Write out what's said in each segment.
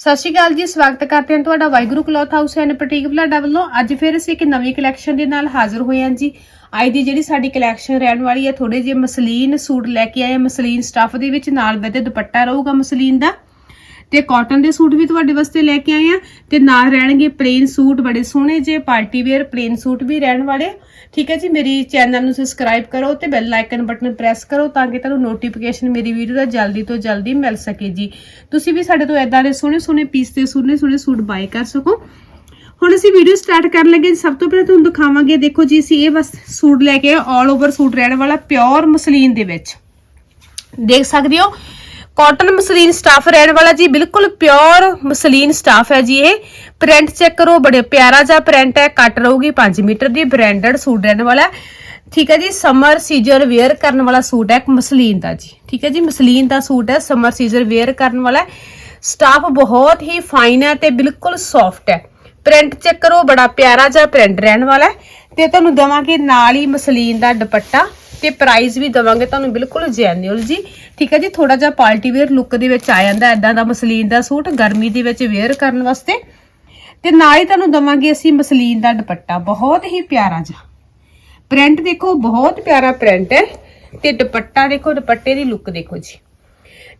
ਸਤਿ ਸ਼੍ਰੀ ਅਕਾਲ ਜੀ, ਸਵਾਗਤ ਕਰਦੇ ਹਾਂ ਤੁਹਾਡਾ Waheguru cloth house and boutique Balada ਵੱਲੋਂ। ਅੱਜ ਫਿਰ ਅਸੀਂ ਇੱਕ ਨਵੀਂ ਕਲੈਕਸ਼ਨ ਦੇ ਨਾਲ ਹਾਜ਼ਰ ਹੋਏ ਹਾਂ ਜੀ। ਅੱਜ ਦੀ ਜਿਹੜੀ ਸਾਡੀ ਕਲੈਕਸ਼ਨ ਰਹਿਣ ਵਾਲੀ ਹੈ ਥੋੜੇ ਜਿਹੇ ਮਸਲੀਨ ਸੂਟ ਲੈ ਕੇ ਆਏ ਹਾਂ। ਮਸਲੀਨ ਸਟੱਫ ਦੇ ਵਿੱਚ ਨਾਲ ਵਿੱਚ ਦੁਪੱਟਾ ਰਹੂਗਾ ਮਸਲੀਨ ਦਾ। ਤੇ ਕਾਟਨ ਦੇ ਸੂਟ ਵੀ ਤੁਹਾਡੇ ਵਾਸਤੇ ਲੈ ਕੇ ਆਏ ਆ ਤੇ ਨਾਲ ਰਹਿਣਗੇ ਪਲੇਨ ਸੂਟ, ਬੜੇ ਸੋਹਣੇ ਜੇ ਪਾਰਟੀ ਵੇਅਰ ਪਲੇਨ ਸੂਟ ਵੀ ਰਹਿਣ ਵਾਲੇ। ਠੀਕ ਹੈ ਜੀ, ਮੇਰੀ ਚੈਨਲ ਨੂੰ ਸਬਸਕ੍ਰਾਈਬ ਕਰੋ ਤੇ ਬੈਲ ਆਈਕਨ ਬਟਨ ਪ੍ਰੈਸ ਕਰੋ ਤਾਂ ਕਿ ਤੁਹਾਨੂੰ ਨੋਟੀਫਿਕੇਸ਼ਨ ਮੇਰੀ ਵੀਡੀਓ ਦਾ ਜਲਦੀ ਤੋਂ ਜਲਦੀ ਮਿਲ ਸਕੇ ਜੀ। ਤੁਸੀਂ ਵੀ ਸਾਡੇ ਤੋਂ ਇਦਾਂ ਦੇ ਸੋਹਣੇ ਸੋਹਣੇ ਪੀਸ ਤੇ ਸੋਹਣੇ ਸੋਹਣੇ ਸੂਟ ਬਾਏ ਕਰ ਸਕੋ। ਹੁਣ ਅਸੀਂ ਵੀਡੀਓ ਸਟਾਰਟ ਕਰਨ ਲੱਗੇ ਸਭ ਤੋਂ ਪਹਿਲਾਂ ਤੁਹਾਨੂੰ ਦਿਖਾਵਾਂਗੇ, ਦੇਖੋ ਜੀ, ਅਸੀਂ ਇਹ ਬਸ ਸੂਟ ਲੈ ਕੇ ਆਲ ਓਵਰ ਸੂਟ ਰਹਿਣ ਵਾਲਾ ਪਿਓਰ ਮਸਲੀਨ ਦੇ ਵਿੱਚ। ਦੇਖ ਸਕਦੇ ਹੋ ਕਾਟਨ ਮਸਲੀਨ ਸਟਾਫ ਰਹਿਣ ਵਾਲਾ ਜੀ, ਬਿਲਕੁਲ ਪਿਓਰ ਮਸਲੀਨ ਸਟਾਫ ਹੈ ਜੀ ਇਹ। ਪ੍ਰਿੰਟ ਚੈੱਕ ਕਰੋ, ਬੜੇ ਪਿਆਰਾ ਜਿਹਾ ਪ੍ਰਿੰਟ ਹੈ, ਕੱਟ ਰਹੂਗੀ 5 ਮੀਟਰ ਦੀ, ਬ੍ਰਾਂਡਡ ਸੂਟ ਰਹਿਣ ਵਾਲਾ ਠੀਕ ਹੈ ਜੀ, ਸਮਰ ਸੀਜ਼ਨ ਵੇਅਰ ਕਰਨ ਵਾਲਾ ਸੂਟ ਹੈ, ਇੱਕ ਮਸਲੀਨ ਦਾ ਜੀ। ਠੀਕ ਹੈ ਜੀ, ਮਸਲੀਨ ਦਾ ਸੂਟ ਹੈ, ਸਮਰ ਸੀਜ਼ਨ ਵੇਅਰ ਕਰਨ ਵਾਲਾ ਸਟਾਫ ਬਹੁਤ ਹੀ ਫਾਈਨ ਹੈ ਤੇ ਬਿਲਕੁਲ ਸੌਫਟ ਹੈ। ਪ੍ਰਿੰਟ ਚੈੱਕ ਕਰੋ, ਬੜਾ ਪਿਆਰਾ ਜਿਹਾ ਪ੍ਰਿੰਟ ਰਹਿਣ ਵਾਲਾ ਹੈ। ਤੇ ਤੁਹਾਨੂੰ ਦਵਾਂਗੇ ਨਾਲ ਹੀ ਮਸਲੀਨ ਦਾ ਦੁਪੱਟਾ। ਤੇ ਪ੍ਰਾਈਸ ਵੀ ਦਵਾਂਗੇ, ਤੁਹਾਨੂੰ ਬਿਲਕੁਲ ਜੈਨੂਅਲ ਜੀ। ਠੀਕ ਹੈ ਜੀ ਥੋੜਾ ਜਿਹਾ ਪਾਰਟੀ ਵੇਅਰ ਲੁੱਕ ਦੇ ਵਿੱਚ ਆ ਜਾਂਦਾ ਐਦਾਂ ਦਾ ਮਸਲੀਨ ਦਾ ਸੂਟ, ਗਰਮੀ ਦੇ ਵਿੱਚ ਵੇਅਰ ਕਰਨ ਵਾਸਤੇ। ਤੇ ਨਾਲ ਹੀ ਤੁਹਾਨੂੰ ਦਵਾਂਗੇ ਅਸੀਂ ਮਸਲੀਨ ਦਾ ਦੁਪੱਟਾ, ਬਹੁਤ ਹੀ ਪਿਆਰਾ ਜਿਹਾ। ਪ੍ਰਿੰਟ ਦੇਖੋ, ਬਹੁਤ ਪਿਆਰਾ ਪ੍ਰਿੰਟ ਹੈ। ਤੇ ਦੁਪੱਟਾ ਦੇਖੋ, ਦੁਪੱਟੇ ਦੀ ਲੁੱਕ ਦੇਖੋ ਜੀ।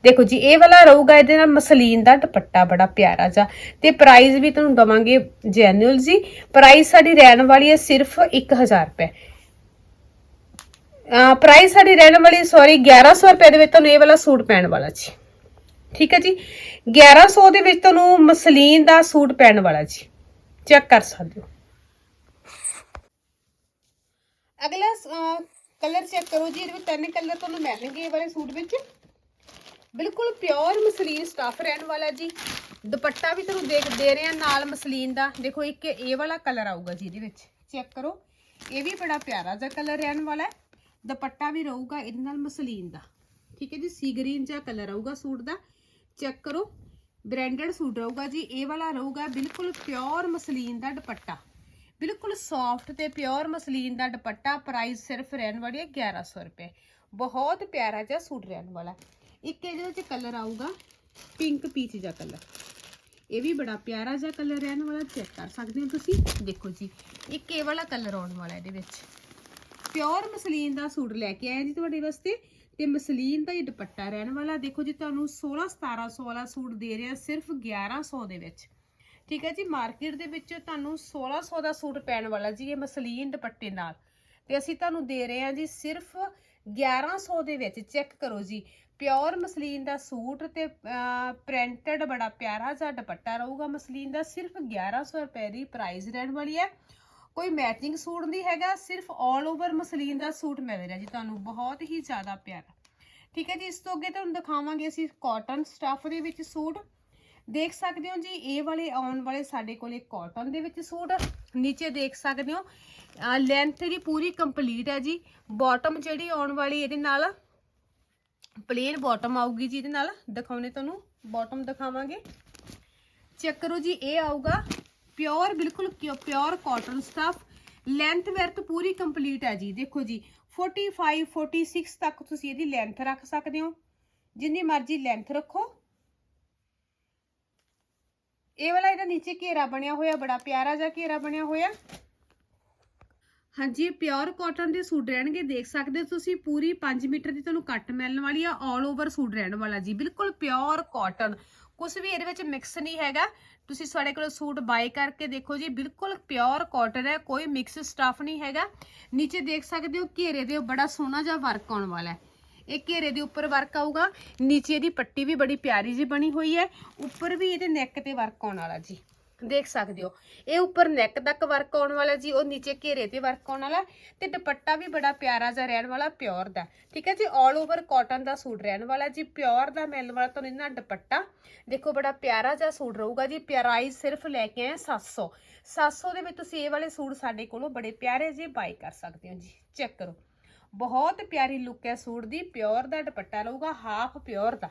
ਦੇਖੋ ਜੀ, ਇਹ ਵਾਲਾ ਰਹੂਗਾ, ਇਹਦੇ ਨਾਲ ਮਸਲੀਨ ਦਾ ਦੁਪੱਟਾ ਬੜਾ ਪਿਆਰਾ ਜਿਹਾ। ਤੇ ਪ੍ਰਾਈਸ ਵੀ ਤੁਹਾਨੂੰ ਦਵਾਂਗੇ ਜੈਨੂਅਲ ਜੀ। ਪ੍ਰਾਈਸ ਸਾਡੀ ਰਹਿਣ ਵਾਲੀ ਹੈ ਸਿਰਫ 1000 ਰੁਪਏ। ਪ੍ਰਾਈਸ ਸਾਡੀ ਰਹਿਣ ਵਾਲੀ ਸੌਰੀ 1100 ਰੁਪਏ ਦੇ ਵਿੱਚ ਤੁਹਾਨੂੰ ਇਹ ਵਾਲਾ ਸੂਟ ਪੈਣ ਵਾਲਾ ਜੀ। ਠੀਕ ਹੈ ਜੀ? 1100 ਦੇ ਵਿੱਚ ਤੁਹਾਨੂੰ ਮਸਲੀਨ ਦਾ ਸੂਟ ਪੈਣ ਵਾਲਾ ਜੀ। ਚੈੱਕ ਕਰ ਸਕਦੇ ਹੋ। ਅਗਲਾ ਕਲਰ ਚੈੱਕ ਕਰੋ ਜੀ, ਇਹਦੇ ਵਿੱਚ ਤਿੰਨ ਕਲਰ ਤੁਹਾਨੂੰ ਮਿਲਣਗੇ ਇਹ ਵਾਲੇ ਸੂਟ ਵਿੱਚ। ਬਿਲਕੁਲ ਪਿਓਰ ਮਸਲੀਨ ਸਟਾਫ ਰਹਿਣ ਵਾਲਾ ਜੀ। ਦੁਪੱਟਾ ਵੀ ਤੁਹਾਨੂੰ ਦੇਖ, ਦੇ ਰਹੇ ਆ ਨਾਲ ਮਸਲੀਨ ਦਾ। ਦੇਖੋ ਇੱਕ ਇਹ ਵਾਲਾ ਕਲਰ ਆਊਗਾ ਜੀ ਇਹਦੇ ਵਿੱਚ। ਚੈੱਕ ਕਰੋ। ਇਹ ਵੀ ਬੜਾ ਪਿਆਰਾ ਜਿਹਾ ਕਲਰ ਰਹਿਣ ਵਾਲਾ ਹੈ। ਦੁਪੱਟਾ ਵੀ ਰਹੂਗਾ ਇਹਦੇ ਨਾਲ ਮਸਲੀਨ ਦਾ। ਠੀਕ ਹੈ ਜੀ ਸੀ ਗ੍ਰੀਨ ਜਿਹਾ ਕਲਰ ਆਊਗਾ ਸੂਟ ਦਾ। ਚੈੱਕ ਕਰੋ ਬ੍ਰਾਂਡਡ ਸੂਟ ਰਹੂਗਾ ਜੀ, ਇਹ ਵਾਲਾ ਰਹੂਗਾ ਬਿਲਕੁਲ ਪਿਓਰ ਮਸਲੀਨ ਦਾ ਦੁਪੱਟਾ। ਬਿਲਕੁਲ ਸੌਫਟ ਤੇ ਪਿਓਰ ਮਸਲੀਨ ਦਾ ਦੁਪੱਟਾ ਪ੍ਰਾਈਸ ਸਿਰਫ ਰਹਿਣ ਵਾਲੀ ਹੈ 1100 ਰੁਪਏ। ਬਹੁਤ ਪਿਆਰਾ ਜਿਹਾ ਸੂਟ ਰਹਿਣ ਵਾਲਾ। ਇੱਕ ਇਹਦੇ ਵਿੱਚ ਕਲਰ ਆਊਗਾ ਪਿੰਕ ਪੀਚ ਜਿਹਾ ਕਲਰ ਇਹ ਵੀ ਬੜਾ ਪਿਆਰਾ ਜਿਹਾ ਕਲਰ ਰਹਿਣ ਵਾਲਾ ਚੈੱਕ ਕਰ ਸਕਦੇ ਹੋ ਤੁਸੀਂ। ਦੇਖੋ ਜੀ, ਇੱਕ ਇਹ ਵਾਲਾ ਕਲਰ ਆਉਣ ਵਾਲਾ ਇਹਦੇ ਵਿੱਚ। ਪਿਓਰ ਮਸਲੀਨ ਦਾ ਸੂਟ ਲੈ ਕੇ ਆਏ ਜੀ ਤੁਹਾਡੇ ਵਾਸਤੇ ਤੇ ਮਸਲੀਨ ਦਾ ਹੀ ਦੁਪੱਟਾ ਰਹਿਣ ਵਾਲਾ, ਦੇਖੋ ਜੀ ਤੁਹਾਨੂੰ 16 1700 ਵਾਲਾ ਸੂਟ ਦੇ ਰਿਹਾ ਸਿਰਫ 1100 ਦੇ ਵਿੱਚ। ਠੀਕ ਹੈ ਜੀ, ਮਾਰਕੀਟ ਦੇ ਵਿੱਚ ਤੁਹਾਨੂੰ 1600 ਦਾ ਸੂਟ ਪੈਣ ਵਾਲਾ ਜੀ ਇਹ ਮਸਲੀਨ ਦੁਪੱਟੇ ਨਾਲ। ਤੇ ਅਸੀਂ ਤੁਹਾਨੂੰ ਦੇ ਰਹੇ ਹਾਂ ਜੀ ਸਿਰਫ 1100 ਦੇ ਵਿੱਚ, ਚੈੱਕ ਕਰੋ ਜੀ। ਪਿਓਰ ਮਸਲੀਨ ਦਾ ਸੂਟ ਤੇ ਪ੍ਰਿੰਟਡ ਬੜਾ ਪਿਆਰਾ ਜਿਹਾ ਦੁਪੱਟਾ ਰਹੂਗਾ। ਮਸਲੀਨ ਦਾ ਸਿਰਫ 1100 ਰੁਪਏ ਦੀ ਪ੍ਰਾਈਸ ਰਹਿਣ ਵਾਲੀ ਹੈ। ਕੋਈ ਮੈਚਿੰਗ ਸੂਟ ਨਹੀਂ ਹੈਗਾ, ਸਿਰਫ 올 ਓਵਰ ਮਸਲੀਨ ਦਾ ਸੂਟ ਮਿਲ ਰਿਹਾ ਜੀ ਤੁਹਾਨੂੰ, ਬਹੁਤ ਹੀ ਜ਼ਿਆਦਾ ਪਿਆਰਾ। ਠੀਕ ਹੈ ਜੀ, ਇਸ ਤੋਂ ਅੱਗੇ ਤੁਹਾਨੂੰ ਦਿਖਾਵਾਂਗੇ ਅਸੀਂ ਕਾਟਨ ਸਟੱਫ ਦੇ ਵਿੱਚ ਸੂਟ ਦੇਖ ਸਕਦੇ ਹੋ ਜੀ, ਇਹ ਵਾਲੇ ਆਉਣ ਵਾਲੇ ਸਾਡੇ ਕੋਲੇ ਕਾਟਨ ਦੇ ਵਿੱਚ ਸੂਟ ਨੀਚੇ ਦੇਖ ਸਕਦੇ ਹੋ ਲੈਂਥ ਦੀ ਪੂਰੀ ਕੰਪਲੀਟ ਹੈ ਜੀ। ਬਾਟਮ ਜਿਹੜੀ ਆਉਣ ਵਾਲੀ ਇਹਦੇ ਨਾਲ ਪਲੇਨ ਬਾਟਮ ਆਊਗੀ ਜੀ ਇਹਦੇ ਨਾਲ। ਦਿਖਾਉਣੇ ਤੁਹਾਨੂੰ ਬਾਟਮ ਦਿਖਾਵਾਂਗੇ। ਚੈੱਕ ਕਰੋ ਜੀ, ਇਹ ਆਊਗਾ। ਪਿਓਰ ਬਿਲਕੁਲ pure cotton stuff length worth ਪੂਰੀ ਕੰਪਲੀਟ ਹੈ ਜੀ। ਦੇਖੋ ਜੀ 45 46 ਤੱਕ ਤੁਸੀਂ ਇਹਦੀ ਲੈਂਥ ਰੱਖ ਸਕਦੇ ਹੋ। ਜਿੰਨੀ ਮਰਜ਼ੀ ਲੈਂਥ ਰੱਖੋ। ਇਹ ਵਾਲਾ ਇਹਦਾ ਨੀਚੇ ਘੇਰਾ ਬਣਿਆ ਹੋਇਆ, ਬੜਾ ਪਿਆਰਾ ਜਿਹਾ ਘੇਰਾ ਬਣਿਆ ਹੋਇਆ। ਹਾਂਜੀ ਪਿਓਰ ਕਾਟਨ ਦੇ ਸੂਟ ਰਹਿਣਗੇ, ਦੇਖ ਸਕਦੇ ਹੋ ਤੁਸੀਂ, ਪੂਰੀ 5 ਮੀਟਰ ਦੀ ਤੁਹਾਨੂੰ ਕੱਟ ਮਿਲਣ ਵਾਲੀ ਆ 올 ਓਵਰ ਸੂਟ ਰਹਿਣ ਵਾਲਾ ਜੀ। ਬਿਲਕੁਲ ਪਿਓਰ ਕਾਟਨ ਕੁਝ ਵੀ ਇਹਦੇ ਵਿੱਚ ਮਿਕਸ ਨਹੀਂ ਹੈਗਾ। ਤੁਸੀਂ ਸਾਡੇ ਕੋਲ ਸੂਟ ਬਾਏ ਕਰਕੇ ਦੇਖੋ ਜੀ, ਬਿਲਕੁਲ ਪਿਓਰ ਕਾਟਨ ਹੈ, ਕੋਈ ਮਿਕਸ ਸਟਫ ਨਹੀਂ ਹੈਗਾ। ਨੀਚੇ ਦੇਖ ਸਕਦੇ ਹੋ, ਘੇਰੇ ਦੇ ਬੜਾ ਸੋਹਣਾ ਜਿਹਾ ਵਰਕ ਆਉਣ ਵਾਲਾ ਹੈ। ਇਹ ਘੇਰੇ ਦੇ ਉੱਪਰ ਵਰਕ ਆਊਗਾ। ਨੀਚੇ ਦੀ ਪੱਟੀ ਵੀ ਬੜੀ ਪਿਆਰੀ ਜੀ ਬਣੀ ਹੋਈ ਹੈ। ਉੱਪਰ ਵੀ ਇਹਦੇ ਨੈਕ ਤੇ ਵਰਕ ਆਉਣ ਵਾਲਾ ਜੀ। ਦੇਖ ਸਕਦੇ ਹੋ। ਇਹ ਉੱਪਰ ਨੈਕ ਤੱਕ ਵਰਕ ਆਉਣ ਵਾਲਾ ਜੀ, ਉਹ ਨੀਚੇ ਘੇਰੇ ਤੇ ਵਰਕ ਆਉਣ ਵਾਲਾ ਤੇ ਦੁਪੱਟਾ ਵੀ ਬੜਾ ਪਿਆਰਾ ਜਿਹਾ ਰਹਿਣ ਵਾਲਾ ਪਿਓਰ ਦਾ। ਠੀਕ ਹੈ ਜੀ 올 ਓਵਰ ਕਾਟਨ ਦਾ ਸੂਟ ਰਹਿਣ ਵਾਲਾ ਜੀ ਪਿਓਰ ਦਾ ਮਿਲਣ ਵਾਲਾ ਤੁਹਾਨੂੰ ਇਹਨਾਂ ਦੁਪੱਟਾ। ਦੇਖੋ ਬੜਾ ਪਿਆਰਾ ਜਿਹਾ ਸੂਟ ਰਹੂਗਾ ਜੀ ਪਿਆਰਾਈ ਸਿਰਫ ਲੈ ਕੇ ਆਏ 700 700 ਦੇ ਵਿੱਚ ਤੁਸੀਂ ਇਹ ਵਾਲੇ ਸੂਟ ਸਾਡੇ ਕੋਲੋਂ ਬੜੇ ਪਿਆਰੇ ਜਿਹੇ ਬਾਈ ਕਰ ਸਕਦੇ ਹੋ ਜੀ। ਚੈੱਕ ਕਰੋ। ਬਹੁਤ ਪਿਆਰੀ ਲੁੱਕ ਹੈ ਸੂਟ ਦੀ ਪਿਓਰ ਦਾ ਦੁਪੱਟਾ ਰਹੂਗਾ ਹਾਫ ਪਿਓਰ ਦਾ।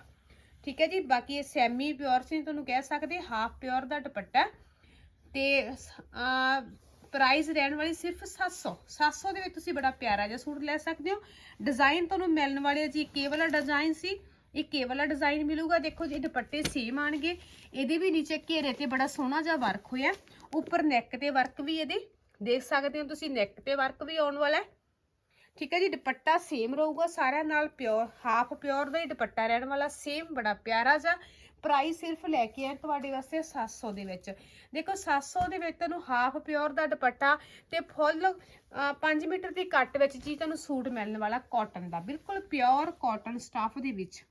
ਠੀਕ ਹੈ ਜੀ, ਬਾਕੀ ਇਹ ਸੈਮੀ ਪਿਓਰ ਸੀ, ਤੁਹਾਨੂੰ ਕਹਿ ਸਕਦੇ ਹਾਫ ਪਿਓਰ ਦਾ ਦੁਪੱਟਾ ਤੇ ਪ੍ਰਾਈਸ ਰਹਿਣ ਵਾਲੀ ਸਿਰਫ 700 700 ਦੇ ਵਿੱਚ ਤੁਸੀਂ ਬੜਾ ਪਿਆਰਾ ਜਿਹਾ ਸੂਟ ਲੈ ਸਕਦੇ ਹੋ। ਡਿਜ਼ਾਈਨ ਤੁਹਾਨੂੰ ਮਿਲਣ ਵਾਲੇ ਜੀ ਕੇ ਵਾਲਾ ਡਿਜ਼ਾਈਨ ਸੀ, ਇੱਕ ਇਹ ਵਾਲਾ ਡਿਜ਼ਾਈਨ ਮਿਲੂਗਾ। ਦੇਖੋ ਜੀ ਦੁਪੱਟੇ ਸੇਮ ਆਣਗੇ। ਇਹਦੇ ਵੀ ਨੀਚੇ ਘੇਰੇ ਤੇ ਬੜਾ ਸੋਹਣਾ ਜਿਹਾ ਵਰਕ ਹੋਇਆ। ਉੱਪਰ ਨੈਕ ਤੇ ਵਰਕ ਵੀ ਇਹਦੇ। ਦੇਖ ਸਕਦੇ ਹੋ ਤੁਸੀਂ ਨੈਕ ਤੇ ਵਰਕ ਵੀ ਆਉਣ ਵਾਲਾ ਹੈ। ਠੀਕ ਹੈ ਜੀ, ਦੁਪੱਟਾ ਸੇਮ ਰਹੂਗਾ ਸਾਰਿਆਂ ਨਾਲ ਪਿਓਰ ਹਾਫ ਪਿਓਰ ਦਾ ਹੀ ਦੁਪੱਟਾ ਰਹਿਣ ਵਾਲਾ ਸੇਮ ਬੜਾ ਪਿਆਰਾ ਜਿਹਾ ਪ੍ਰਾਈਸ ਸਿਰਫ ਲੈ ਕੇ ਆਏ ਤੁਹਾਡੇ ਵਾਸਤੇ 700 ਦੇ ਵਿੱਚ। ਦੇਖੋ 700 ਦੇ ਵਿੱਚ ਤੁਹਾਨੂੰ ਹਾਫ ਪਿਓਰ ਦਾ ਦੁਪੱਟਾ ਤੇ ਫੁੱਲ 5 ਮੀਟਰ ਦੀ ਕੱਟ ਵਿੱਚ ਜੀ ਤੁਹਾਨੂੰ ਸੂਟ ਮਿਲਣ ਵਾਲਾ ਕਾਟਨ ਦਾ, ਬਿਲਕੁਲ ਪਿਓਰ ਕਾਟਨ ਸਟਾਫ ਦੇ ਵਿੱਚ।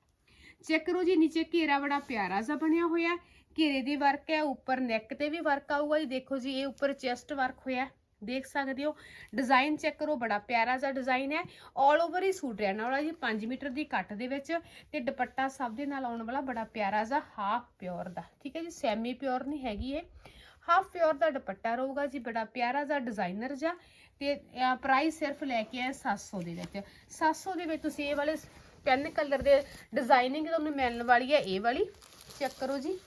ਚੈੱਕ ਕਰੋ ਜੀ, ਨੀਚੇ ਘੇਰਾ ਬੜਾ ਪਿਆਰਾ ਜਿਹਾ ਬਣਿਆ ਹੋਇਆ ਘੇਰੇ ਦੀ ਵਰਕ ਹੈ, ਉੱਪਰ ਨੈਕ ਤੇ ਵੀ ਵਰਕ ਆਊਗਾ ਜੀ। ਦੇਖੋ ਜੀ, ਇਹ ਉੱਪਰ ਚੈਸਟ ਵਰਕ ਹੋਇਆ ਦੇਖ ਸਕਦੇ ਹੋ। ਡਿਜ਼ਾਈਨ ਚੈੱਕ ਕਰੋ, ਬੜਾ ਪਿਆਰਾ ਜਿਹਾ ਡਿਜ਼ਾਈਨ ਹੈ। ਆਲ ਓਵਰ ਹੀ ਸੂਟ ਰਹਿਣ ਵਾਲਾ ਜੀ 5 ਮੀਟਰ ਦੀ ਕੱਟ ਦੇ ਵਿੱਚ ਤੇ ਦੁਪੱਟਾ ਸਭ ਦੇ ਨਾਲ ਆਉਣ ਵਾਲਾ ਬੜਾ ਪਿਆਰਾ ਜਿਹਾ ਹਾਫ ਪਿਓਰ ਦਾ। ਠੀਕ ਹੈ ਜੀ ਸੈਮੀ ਪਿਓਰ ਨਹੀਂ ਹੈਗੀ ਇਹ। ਹਾਫ ਪਿਓਰ ਦਾ ਦੁਪੱਟਾ ਰਹੂਗਾ ਜੀ, ਬੜਾ ਪਿਆਰਾ ਜਿਹਾ ਡਿਜ਼ਾਈਨਰ ਜਿਹਾ। ਤੇ ਪ੍ਰਾਈਸ ਸਿਰਫ ਲੈ ਕੇ ਆਏ 700 ਦੇ ਵਿੱਚ। 700 ਦੇ ਵਿੱਚ ਤੁਸੀਂ ਇਹ ਵਾਲੇ ਪੈਨ ਕਲਰ ਦੇ ਡਿਜ਼ਾਈਨਿੰਗ ਤੁਹਾਨੂੰ ਮਿਲਣ ਵਾਲੀ ਹੈ, ਇਹ ਵਾਲੀ। ਚੈੱਕ ਕਰੋ ਜੀ।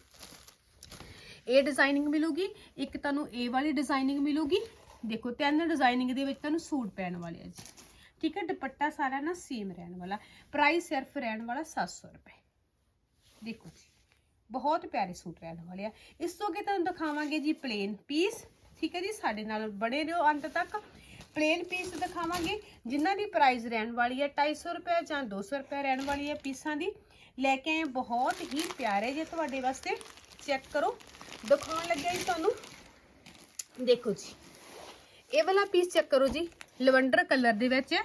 ਇਹ ਡਿਜ਼ਾਈਨਿੰਗ ਮਿਲੂਗੀ। ਇੱਕ ਤੁਹਾਨੂੰ ਇਹ ਵਾਲੀ ਡਿਜ਼ਾਈਨਿੰਗ ਮਿਲੂਗੀ। ਦੇਖੋ, ਤਿੰਨ ਡਿਜ਼ਾਈਨਿੰਗ ਦੇ ਵਿੱਚ ਤੁਹਾਨੂੰ ਸੂਟ ਪੈਣ ਵਾਲੇ ਆ ਜੀ। ਠੀਕ ਹੈ, ਦੁਪੱਟਾ ਸਾਰਾ ਨਾ ਸੇਮ ਰਹਿਣ ਵਾਲਾ। ਪ੍ਰਾਈਸ ਸਿਰਫ ਰਹਿਣ ਵਾਲਾ 700 ਰੁਪਏ। ਦੇਖੋ ਜੀ, ਬਹੁਤ ਪਿਆਰੇ ਸੂਟ ਰਹਿਣ ਵਾਲੇ ਆ। ਇਸ ਤੋਂ ਅੱਗੇ ਤੁਹਾਨੂੰ ਦਿਖਾਵਾਂਗੇ ਜੀ ਪਲੇਨ ਪੀਸ ਠੀਕ ਹੈ ਜੀ, ਸਾਡੇ ਨਾਲ ਬਣੇ ਰਹੋ ਅੰਤ ਤੱਕ। ਪਲੇਨ ਪੀਸ ਦਿਖਾਵਾਂਗੇ, ਜਿਨ੍ਹਾਂ ਦੀ ਪ੍ਰਾਈਸ ਰਹਿਣ ਵਾਲੀ ਹੈ 250 ਰੁਪਏ ਜਾਂ 200 ਰੁਪਏ ਰਹਿਣ ਵਾਲੀ ਹੈ ਪੀਸਾਂ ਦੀ। ਲੈ ਕੇ ਆਏ ਬਹੁਤ ਹੀ ਪਿਆਰੇ ਜੇ ਤੁਹਾਡੇ ਵਾਸਤੇ। ਚੈੱਕ ਕਰੋ। ਦਿਖਾਉਣ ਲੱਗਿਆ ਜੀ ਤੁਹਾਨੂੰ। ਦੇਖੋ ਜੀ ਇਹ ਵਾਲਾ ਪੀਸ ਚੈੱਕ ਕਰੋ ਜੀ, ਲਵੰਡਰ ਕਲਰ ਦੇ ਵਿੱਚ।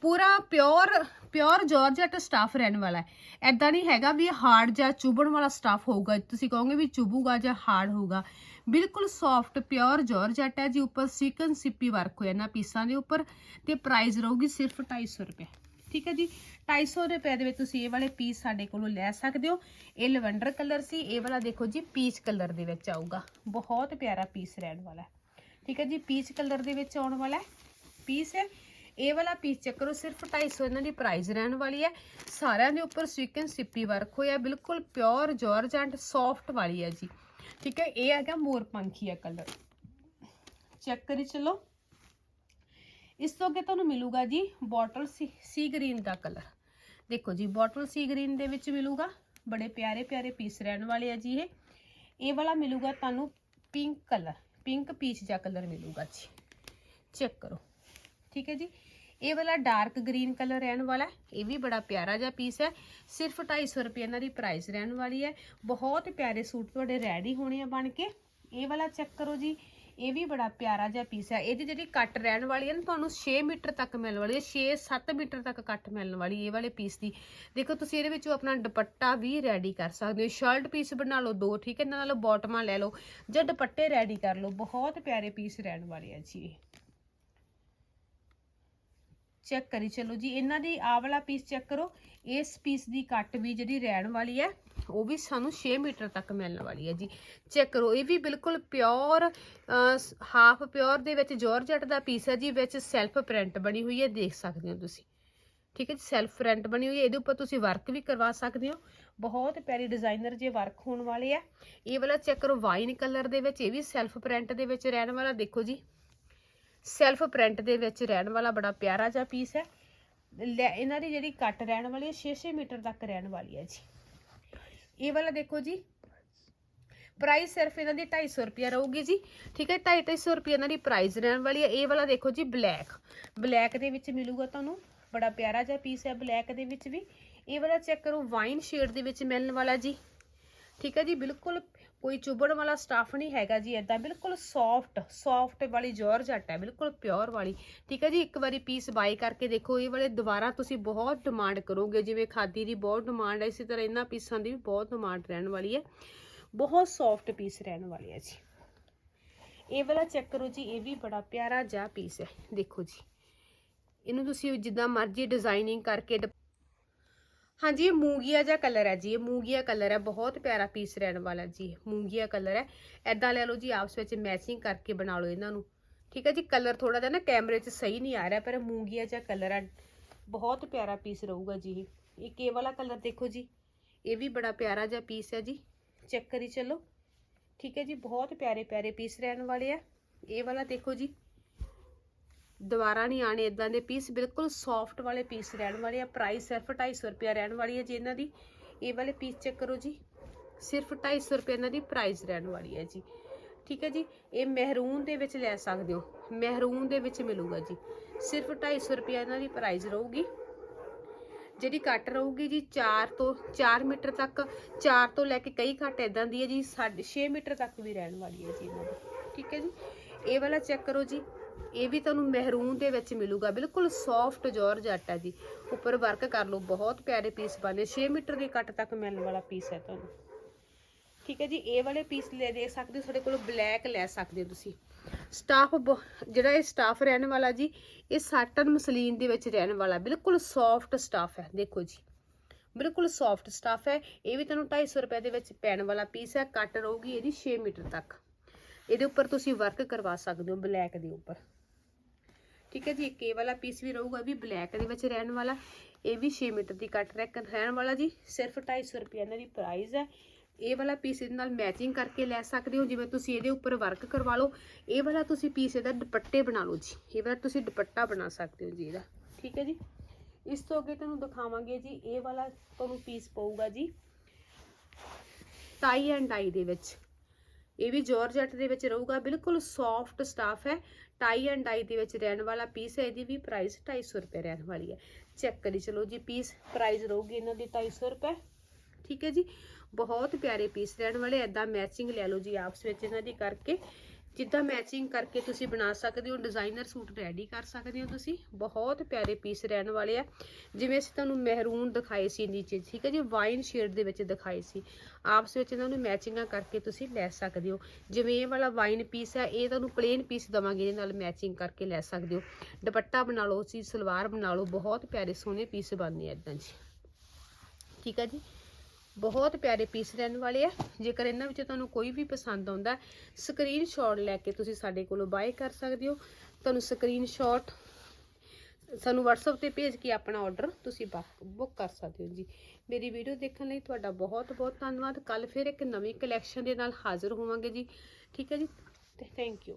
ਪੂਰਾ ਪਿਓਰ ਪਿਓਰ ਜਾਰਜਟ ਸਟਾਫ ਰਹਿਣ ਵਾਲਾ ਹੈ। ਐਦਾਂ ਨਹੀਂ ਹੈਗਾ ਵੀ ਹਾਰਡ ਜਾਂ ਚੁਭਣ ਵਾਲਾ ਸਟਾਫ ਹੋਊਗਾ। ਤੁਸੀਂ ਕਹੋਗੇ ਵੀ ਚੁਭੂਗਾ ਜਾਂ ਹਾਰਡ ਹੋਊਗਾ। ਬਿਲਕੁਲ ਸੌਫਟ ਪਿਓਰ ਜਾਰਜਟ ਹੈ ਜੀ, ਉੱਪਰ ਸਿਕਨ ਸਿੱਪੀ ਵਰਕ ਹੋਇਆ ਨਾ ਪੀਸਾਂ ਦੇ ਉੱਪਰ। ਤੇ ਪ੍ਰਾਈਸ ਰਹੂਗੀ ਸਿਰਫ 250 ਰੁਪਏ। ਠੀਕ ਹੈ ਜੀ? 250 ਰੁਪਏ ਦੇ ਵਿੱਚ ਤੁਸੀਂ ਇਹ ਵਾਲੇ ਪੀਸ ਸਾਡੇ ਕੋਲੋਂ ਲੈ ਸਕਦੇ ਹੋ। ਇਹ ਲਵੰਡਰ ਕਲਰ ਸੀ, ਇਹ ਵਾਲਾ ਦੇਖੋ ਜੀ ਪੀਚ ਕਲਰ ਦੇ ਵਿੱਚ ਆਊਗਾ। ਬਹੁਤ ਪਿਆਰਾ ਪੀਸ ਰਹਿਣ ਵਾਲਾ ਹੈ। ਠੀਕ ਹੈ ਜੀ ਪੀਚ ਕਲਰ ਦੇ ਵਿੱਚ ਆਉਣ ਵਾਲਾ ਪੀਸ ਹੈ। ਇਹ ਵਾਲਾ ਪੀਸ ਚੈੱਕ ਕਰੋ, ਸਿਰਫ 250 ਇਹਨਾਂ ਦੀ ਪ੍ਰਾਈਸ ਰਹਿਣ ਵਾਲੀ ਹੈ। ਸਾਰਿਆਂ ਦੇ ਉੱਪਰ ਸਵੀਕਨ ਸਿੱਪੀ ਵਰਕ ਹੋਇਆ, ਬਿਲਕੁਲ ਪਿਓਰ ਜਾਰਜੈਂਟ ਸੌਫਟ ਵਾਲੀ ਹੈ ਜੀ। ਠੀਕ ਹੈ, ਇਹ ਹੈਗਾ ਮੋਰ ਪੰਖੀਆ ਕਲਰ ਚੈੱਕ ਕਰੀ ਚਲੋ। ਇਸ ਤੋਂ ਅੱਗੇ ਤੁਹਾਨੂੰ ਮਿਲੂਗਾ ਜੀ ਬੋਟਲ ਸੀ ਗ੍ਰੀਨ ਦਾ ਕਲਰ ਦੇਖੋ ਜੀ ਬੋਟਲ ਸੀ ਗ੍ਰੀਨ ਦੇ ਵਿੱਚ ਮਿਲੂਗਾ। ਬੜੇ ਪਿਆਰੇ ਪਿਆਰੇ ਪੀਸ ਰਹਿਣ ਵਾਲੇ ਆ ਜੀ ਇਹ। ਇਹ ਵਾਲਾ ਮਿਲੂਗਾ ਤੁਹਾਨੂੰ ਪਿੰਕ ਕਲਰ ਪਿੰਕ ਪੀਚ ਜਿਹਾ ਕਲਰ ਮਿਲੂਗਾ ਜੀ। ਚੈੱਕ ਕਰੋ। ਠੀਕ ਹੈ ਜੀ? ਇਹ ਵਾਲਾ ਡਾਰਕ ਗ੍ਰੀਨ ਕਲਰ ਰਹਿਣ ਵਾਲਾ ਇਹ ਵੀ ਬੜਾ ਪਿਆਰਾ ਜਿਹਾ ਪੀਸ ਹੈ। ਸਿਰਫ 250 ਰੁਪਏ ਇਹਨਾਂ ਦੀ ਪ੍ਰਾਈਸ ਰਹਿਣ ਵਾਲੀ ਹੈ। ਬਹੁਤ ਪਿਆਰੇ ਸੂਟ ਤੁਹਾਡੇ ਰੈਡੀ ਹੋਣੇ ਆ ਬਣ ਕੇ। ਇਹ ਵਾਲਾ ਚੈੱਕ ਕਰੋ ਜੀ। ਇਹ ਵੀ ਬੜਾ ਪਿਆਰਾ ਜਿਹਾ ਪੀਸ ਹੈ ਇਹਦੀ ਜਿਹੜੀ ਕੱਟ ਰਹਿਣ ਵਾਲੀ ਹੈ ਨਾ, ਤੁਹਾਨੂੰ 6 ਮੀਟਰ ਤੱਕ ਮਿਲਣ ਵਾਲੀ ਹੈ 6-7 ਮੀਟਰ ਤੱਕ ਕੱਟ ਮਿਲਣ ਵਾਲੀ ਇਹ ਵਾਲੇ ਪੀਸ ਦੀ। ਦੇਖੋ, ਤੁਸੀਂ ਇਹਦੇ ਵਿੱਚੋਂ ਆਪਣਾ ਦੁਪੱਟਾ ਵੀ ਰੈਡੀ ਕਰ ਸਕਦੇ ਹੋ। ਸ਼ਰਟ ਪੀਸ ਬਣਾ ਲਓ ਦੋ, ਠੀਕ ਹੈ? ਇਹਨਾਂ ਨਾਲ ਬਾਟਮਾਂ ਲੈ ਲਓ। ਜਾਂ ਦੁਪੱਟੇ ਰੈਡੀ ਕਰ ਲਓ। ਬਹੁਤ ਪਿਆਰੇ ਪੀਸ ਰਹਿਣ ਵਾਲੇ ਆ ਜੀ ਇਹ। ਚੈੱਕ ਕਰੀ। ਚਲੋ ਜੀ, ਇਹਨਾਂ ਦੀ ਆਹ ਵਾਲਾ ਪੀਸ ਚੈੱਕ ਕਰੋ। ਇਸ ਪੀਸ ਦੀ ਕੱਟ ਵੀ ਜਿਹੜੀ ਰਹਿਣ ਵਾਲੀ ਹੈ, ਉਹ ਵੀ ਸਾਨੂੰ 6 ਮੀਟਰ ਤੱਕ ਮਿਲਣ ਵਾਲੀ ਹੈ ਜੀ। ਚੈੱਕ ਕਰੋ, ਇਹ ਵੀ ਬਿਲਕੁਲ ਪਿਓਰ ਹਾਫ ਪਿਓਰ ਦੇ ਵਿੱਚ ਜਾਰਜਟ ਦਾ ਪੀਸ ਹੈ ਜੀ, ਵਿੱਚ ਸੈਲਫ ਪ੍ਰਿੰਟ ਬਣੀ ਹੋਈ ਹੈ, ਦੇਖ ਸਕਦੇ ਹੋ ਤੁਸੀਂ। ਠੀਕ ਹੈ ਜੀ ਸੈਲਫ ਪ੍ਰਿੰਟ ਬਣੀ ਹੋਈ ਹੈ, ਇਹਦੇ ਉੱਪਰ ਤੁਸੀਂ ਵਰਕ ਵੀ ਕਰਵਾ ਸਕਦੇ ਹੋ। ਬਹੁਤ ਪਿਆਰੀ ਡਿਜ਼ਾਈਨਰ ਜੇ ਵਰਕ ਹੋਣ ਵਾਲੇ ਆ ਇਹ ਵਾਲਾ ਚੈੱਕ ਕਰੋ ਵਾਈਨ ਕਲਰ ਦੇ ਵਿੱਚ, ਇਹ ਵੀ ਸੈਲਫ ਪ੍ਰਿੰਟ ਦੇ ਵਿੱਚ ਰਹਿਣ ਵਾਲਾ। ਦੇਖੋ ਜੀ ਸੈਲਫ ਪ੍ਰਿੰਟ ਦੇ ਵਿੱਚ ਰਹਿਣ ਵਾਲਾ ਬੜਾ ਪਿਆਰਾ ਜਿਹਾ ਪੀਸ ਹੈ। ਲੈ- ਇਹਨਾਂ ਦੀ ਜਿਹੜੀ ਕੱਟ ਰਹਿਣ ਵਾਲੀ ਹੈ 6-6 ਮੀਟਰ ਤੱਕ ਰਹਿਣ ਵਾਲੀ ਹੈ ਜੀ। ਇਹ ਵਾਲਾ ਦੇਖੋ ਜੀ। ਪ੍ਰਾਈਸ ਸਿਰਫ ਇਹਨਾਂ ਦੀ 250 ਰੁਪਿਆ ਰਹੂਗੀ ਜੀ। ਠੀਕ ਹੈ 250 ਰੁਪਏ ਇਹਨਾਂ ਦੀ ਪ੍ਰਾਈਸ ਰਹਿਣ ਵਾਲੀ ਹੈ। ਇਹ ਵਾਲਾ ਦੇਖੋ ਜੀ ਬਲੈਕ ਬਲੈਕ ਦੇ ਵਿੱਚ ਮਿਲੂਗਾ ਤੁਹਾਨੂੰ। ਬੜਾ ਪਿਆਰਾ ਜਿਹਾ ਪੀਸ ਹੈ ਬਲੈਕ ਦੇ ਵਿੱਚ ਵੀ। ਇਹ ਵਾਲਾ ਚੈੱਕ ਕਰੋ ਵਾਈਨ ਸ਼ੇਡ ਦੇ ਵਿੱਚ ਮਿਲਣ ਵਾਲਾ ਜੀ। ਠੀਕ ਹੈ ਜੀ, ਬਿਲਕੁਲ ਕੋਈ ਚੁਬਣ ਵਾਲਾ ਸਟਾਫ ਨਹੀਂ ਹੈਗਾ ਜੀ ਇਦਾਂ ਬਿਲਕੁਲ ਸੌਫਟ ਸੌਫਟ ਵਾਲੀ ਜਾਰਜਟ ਹੈ, ਬਿਲਕੁਲ ਪਿਓਰ ਵਾਲੀ। ਠੀਕ ਹੈ ਜੀ, ਇੱਕ ਵਾਰੀ ਪੀਸ ਬਾਈ ਕਰਕੇ ਦੇਖੋ, ਇਹ ਵਾਲੇ ਦੁਬਾਰਾ ਤੁਸੀਂ ਬਹੁਤ ਡਿਮਾਂਡ ਕਰੋਗੇ, ਜਿਵੇਂ ਖਾਦੀ ਦੀ ਬਹੁਤ ਡਿਮਾਂਡ ਹੈ, ਇਸੇ ਤਰ੍ਹਾਂ ਇਹਨਾਂ ਪੀਸਾਂ ਦੀ ਵੀ ਬਹੁਤ ਡਿਮਾਂਡ ਰਹਿਣ ਵਾਲੀ ਹੈ। ਬਹੁਤ ਸੌਫਟ ਪੀਸ ਰਹਿਣ ਵਾਲੇ ਹੈ ਜੀ। ਇਹ ਵਾਲਾ ਚੈੱਕ ਕਰੋ ਜੀ, ਇਹ ਵੀ ਬੜਾ ਪਿਆਰਾ ਜਿਹਾ ਪੀਸ ਹੈ, ਦੇਖੋ ਜੀ। ਇਹਨੂੰ ਤੁਸੀਂ ਜਿੱਦਾਂ ਮਰਜ਼ੀ ਡਿਜ਼ਾਈਨਿੰਗ ਕਰਕੇ ਡ- ਹਾਂਜੀ, ਇਹ ਮੂੰਗੀਆ ਜਿਹਾ ਕਲਰ ਹੈ ਜੀ, ਇਹ ਮੂੰਗੀਆ ਕਲਰ ਹੈ, ਬਹੁਤ ਪਿਆਰਾ ਪੀਸ ਰਹਿਣ ਵਾਲਾ ਜੀ ਮੂੰਗੀਆ ਕਲਰ ਹੈ। ਐਦਾਂ ਲੈ ਲਓ ਜੀ, ਆਪਸ ਵਿੱਚ ਮੈਚਿੰਗ ਕਰਕੇ ਬਣਾ ਲਓ ਇਹਨਾਂ ਨੂੰ। ਠੀਕ ਹੈ ਜੀ ਕਲਰ ਥੋੜਾ ਜਿਹਾ ਨਾ ਕੈਮਰੇ 'ਚ ਸਹੀ ਨਹੀਂ ਆ ਰਿਹਾ, ਪਰ ਮੂੰਗੀਆ ਜਿਹਾ ਕਲਰ ਹੈ। ਬਹੁਤ ਪਿਆਰਾ ਪੀਸ ਰਹੂਗਾ ਜੀ ਇਹ। ਇੱਕ ਇਹ ਵਾਲਾ ਕਲਰ ਦੇਖੋ ਜੀ, ਇਹ ਵੀ ਬੜਾ ਪਿਆਰਾ ਜਿਹਾ ਪੀਸ ਹੈ ਜੀ। ਚੈੱਕ ਕਰੀ ਚਲੋ। ਠੀਕ ਹੈ ਜੀ, ਬਹੁਤ ਪਿਆਰੇ ਪਿਆਰੇ ਪੀਸ ਰਹਿਣ ਵਾਲੇ ਆ। ਇਹ ਵਾਲਾ ਦੇਖੋ ਜੀ। ਦੁਬਾਰਾ ਨਹੀਂ ਆਣੇ ਇਦਾਂ ਦੇ ਪੀਸ ਬਿਲਕੁਲ ਸੌਫਟ ਵਾਲੇ ਪੀਸ ਰਹਿਣ ਵਾਲੇ ਆ। ਪ੍ਰਾਈਸ ਸਿਰਫ 250 ਰੁਪਿਆ ਰਹਿਣ ਵਾਲੀ ਹੈ ਜੀ ਇਹਨਾਂ ਦੀ। ਇਹ ਵਾਲੇ ਪੀਸ ਚੈੱਕ ਕਰੋ ਜੀ। ਸਿਰਫ 250 ਰੁਪਏ ਇਹਨਾਂ ਦੀ ਪ੍ਰਾਈਸ ਰਹਿਣ ਵਾਲੀ ਹੈ ਜੀ। ਠੀਕ ਹੈ ਜੀ? ਇਹ ਮਹਿਰੂਨ ਦੇ ਵਿੱਚ ਲੈ ਸਕਦੇ ਹੋ। ਮਹਿਰੂਨ ਦੇ ਵਿੱਚ ਮਿਲੂਗਾ ਜੀ। ਸਿਰਫ 250 ਰੁਪਏ ਇਹਨਾਂ ਦੀ ਪ੍ਰਾਈਸ ਰਹੂਗੀ। ਜਿਹੜੀ ਕੱਟ ਰਹੂਗੀ ਜੀ 4 ਤੋਂ 4 ਮੀਟਰ ਤੱਕ 4 ਤੋਂ ਲੈ ਕੇ ਕਈ ਕੱਟ ਇਦਾਂ ਦੀ ਹੈ ਜੀ 6.5 ਮੀਟਰ ਤੱਕ ਵੀ ਰਹਿਣ ਵਾਲੀ ਹੈ ਜੀ ਇਹਨਾਂ ਦੀ। ਠੀਕ ਹੈ ਜੀ? ਇਹ ਵਾਲਾ ਚੈੱਕ ਕਰੋ ਜੀ। ਇਹ ਵੀ ਤੁਹਾਨੂੰ ਮਹਿਰੂਨ ਦੇ ਵਿੱਚ ਮਿਲੂਗਾ, ਬਿਲਕੁਲ ਸੌਫਟ ਜਾਰਜਟ ਹੈ ਜੀ। ਉੱਪਰ ਵਰਕ ਕਰ ਲਓ, ਬਹੁਤ ਪਿਆਰੇ ਪੀਸ ਬਣੇ 6 ਮੀਟਰ ਦੇ ਕੱਟ ਤੱਕ ਮਿਲਣ ਵਾਲਾ ਪੀਸ ਹੈ ਤੁਹਾਨੂੰ। ਠੀਕ ਹੈ ਜੀ, ਇਹ ਵਾਲੇ ਪੀਸ ਲੈ ਦੇ ਸਕਦੇ ਹੋ, ਤੁਹਾਡੇ ਕੋਲ ਬਲੈਕ ਲੈ ਸਕਦੇ ਹੋ ਤੁਸੀਂ। ਸਟਾਫ ਜਿਹੜਾ ਇਹ ਸਟਾਫ ਰਹਿਣ ਵਾਲਾ ਜੀ, ਇਹ ਸਾਟਨ ਮਸਲੀਨ ਦੇ ਵਿੱਚ ਰਹਿਣ ਵਾਲਾ, ਬਿਲਕੁਲ ਸੌਫਟ ਸਟਾਫ ਹੈ, ਦੇਖੋ ਜੀ। ਬਿਲਕੁਲ ਸੌਫਟ ਸਟਾਫ ਹੈ। ਇਹ ਵੀ ਤੁਹਾਨੂੰ 250 ਰੁਪਏ ਦੇ ਵਿੱਚ ਪੈਣ ਵਾਲਾ ਪੀਸ ਹੈ, ਕੱਟ ਰਹੂਗੀ ਇਹਦੀ 6 ਮੀਟਰ ਤੱਕ। ਇਹਦੇ ਉੱਪਰ ਤੁਸੀਂ ਵਰਕ ਕਰਵਾ ਸਕਦੇ ਹੋ ਬਲੈਕ ਦੇ ਉੱਪਰ। ਠੀਕ ਹੈ ਜੀ, ਇੱਕ ਇਹ ਵਾਲਾ ਪੀਸ ਵੀ ਰਹੂਗਾ ਵੀ ਬਲੈਕ ਦੇ ਵਿੱਚ ਰਹਿਣ ਵਾਲਾ, ਇਹ ਵੀ 6 ਮੀਟਰ ਦੀ ਕੱਟ ਰੈਕ ਰਹਿਣ ਵਾਲਾ ਜੀ, ਸਿਰਫ 250 ਰੁਪਏ ਇਹਨਾਂ ਦੀ ਪ੍ਰਾਈਸ ਹੈ। ਇਹ ਵਾਲਾ ਪੀਸ ਇਹਦੇ ਨਾਲ ਮੈਚਿੰਗ ਕਰਕੇ ਲੈ ਸਕਦੇ ਹੋ, ਜਿਵੇਂ ਤੁਸੀਂ ਇਹਦੇ ਉੱਪਰ ਵਰਕ ਕਰਵਾ ਲਓ, ਇਹ ਵਾਲਾ ਤੁਸੀਂ ਪੀਸ ਇਹਦਾ ਦੁਪੱਟੇ ਬਣਾ ਲਓ ਜੀ, ਇਹ ਵਾਲਾ ਤੁਸੀਂ ਦੁਪੱਟਾ ਬਣਾ ਸਕਦੇ ਹੋ ਜੀ ਇਹਦਾ, ਠੀਕ ਹੈ ਜੀ। ਇਸ ਤੋਂ ਅੱਗੇ ਤੁਹਾਨੂੰ ਦਿਖਾਵਾਂਗੇ ਜੀ, ਇਹ ਵਾਲਾ ਤੁਹਾਨੂੰ ਪੀਸ ਪਊਗਾ ਜੀ ਟਾਈ ਐਂਡ ਡਾਈ ਦੇ ਵਿੱਚ। ਇਹ ਵੀ ਜਾਰਜਟ ਦੇ ਵਿੱਚ ਰਹੂਗਾ। ਬਿਲਕੁਲ ਸੌਫਟ ਸਟਾਫ ਹੈ। ਟਾਈ ਐਂਡ ਡਾਈ ਦੇ ਵਿੱਚ ਰਹਿਣ ਵਾਲਾ ਪੀਸ ਹੈ। ਇਹਦੀ ਵੀ ਪ੍ਰਾਈਸ 250 ਰੁਪਏ ਰਹਿਣ ਵਾਲੀ ਹੈ। ਚੈੱਕ ਕਰੀ, ਚਲੋ ਜੀ ਪੀਸ ਪ੍ਰਾਈਸ ਰਹੂਗੀ ਇਹਨਾਂ ਦੀ 250 ਰੁਪਏ। ਠੀਕ ਹੈ ਜੀ। ਬਹੁਤ ਪਿਆਰੇ ਪੀਸ ਰਹਿਣ ਵਾਲੇ ਐਦਾਂ ਮੈਚਿੰਗ ਲੈ ਲਓ ਜੀ ਆਪਸ ਵਿੱਚ ਇਹਨਾਂ ਦੀ ਕਰਕੇ। ਜਿੱਦਾਂ ਮੈਚਿੰਗ ਕਰਕੇ ਤੁਸੀਂ ਬਣਾ ਸਕਦੇ ਹੋ ਡਿਜ਼ਾਈਨਰ ਸੂਟ ਰੈਡੀ ਕਰ ਸਕਦੇ ਹੋ ਤੁਸੀਂ। ਬਹੁਤ ਪਿਆਰੇ ਪੀਸ ਰਹਿਣ ਵਾਲੇ ਆ। ਜਿਵੇਂ ਅਸੀਂ ਤੁਹਾਨੂੰ ਮਹਿਰੂਨ ਦਿਖਾਏ ਸੀ ਨੀਚੇ, ਠੀਕ ਹੈ ਜੀ? ਵਾਈਨ ਸ਼ੇਡ ਦੇ ਵਿੱਚ ਦਿਖਾਏ ਸੀ। ਆਪਸ ਵਿੱਚ ਇਹਨਾਂ ਨੂੰ ਮੈਚਿੰਗਾਂ ਕਰਕੇ ਤੁਸੀਂ ਲੈ ਸਕਦੇ ਹੋ। ਜਿਵੇਂ ਇਹ ਵਾਲਾ ਵਾਈਨ ਪੀਸ ਹੈ, ਇਹ ਤੁਹਾਨੂੰ ਪਲੇਨ ਪੀਸ ਦਵਾਂਗੇ, ਇਹਦੇ ਨਾਲ ਮੈਚਿੰਗ ਕਰਕੇ ਲੈ ਸਕਦੇ ਹੋ। ਦੁਪੱਟਾ ਬਣਾ ਲਓ ਸੀ ਸਲਵਾਰ ਬਣਾ ਲਓ। ਬਹੁਤ ਪਿਆਰੇ ਸੋਹਣੇ ਪੀਸ ਬਣਨੇ ਆ ਇਦਾਂ ਜੀ। ਠੀਕ ਹੈ ਜੀ? ਬਹੁਤ ਪਿਆਰੇ ਪੀਸ ਰਹਿਣ ਵਾਲੇ ਆ। ਜੇਕਰ ਇਹਨਾਂ ਵਿੱਚ ਤੁਹਾਨੂੰ ਕੋਈ ਵੀ ਪਸੰਦ ਆਉਂਦਾ ਸਕਰੀਨਸ਼ਾਟ ਲੈ ਕੇ ਤੁਸੀਂ ਸਾਡੇ ਕੋਲੋਂ ਬਾਏ ਕਰ ਸਕਦੇ ਹੋ। ਤੁਹਾਨੂੰ ਸਕਰੀਨਸ਼ਾਟ ਸਾਨੂੰ WhatsApp ਤੇ ਭੇਜ ਕੇ ਆਪਣਾ ਆਰਡਰ ਤੁਸੀਂ ਬੁੱਕ ਕਰ ਸਕਦੇ ਹੋ ਜੀ। ਮੇਰੀ ਵੀਡੀਓ ਦੇਖਣ ਲਈ ਤੁਹਾਡਾ ਬਹੁਤ ਬਹੁਤ ਧੰਨਵਾਦ। ਕੱਲ ਫਿਰ ਇੱਕ ਨਵੀਂ ਕਲੈਕਸ਼ਨ ਦੇ ਨਾਲ ਹਾਜ਼ਰ ਹੋਵਾਂਗੇ ਜੀ। ਠੀਕ ਹੈ ਜੀ? ਤੇ ਥੈਂਕ ਯੂ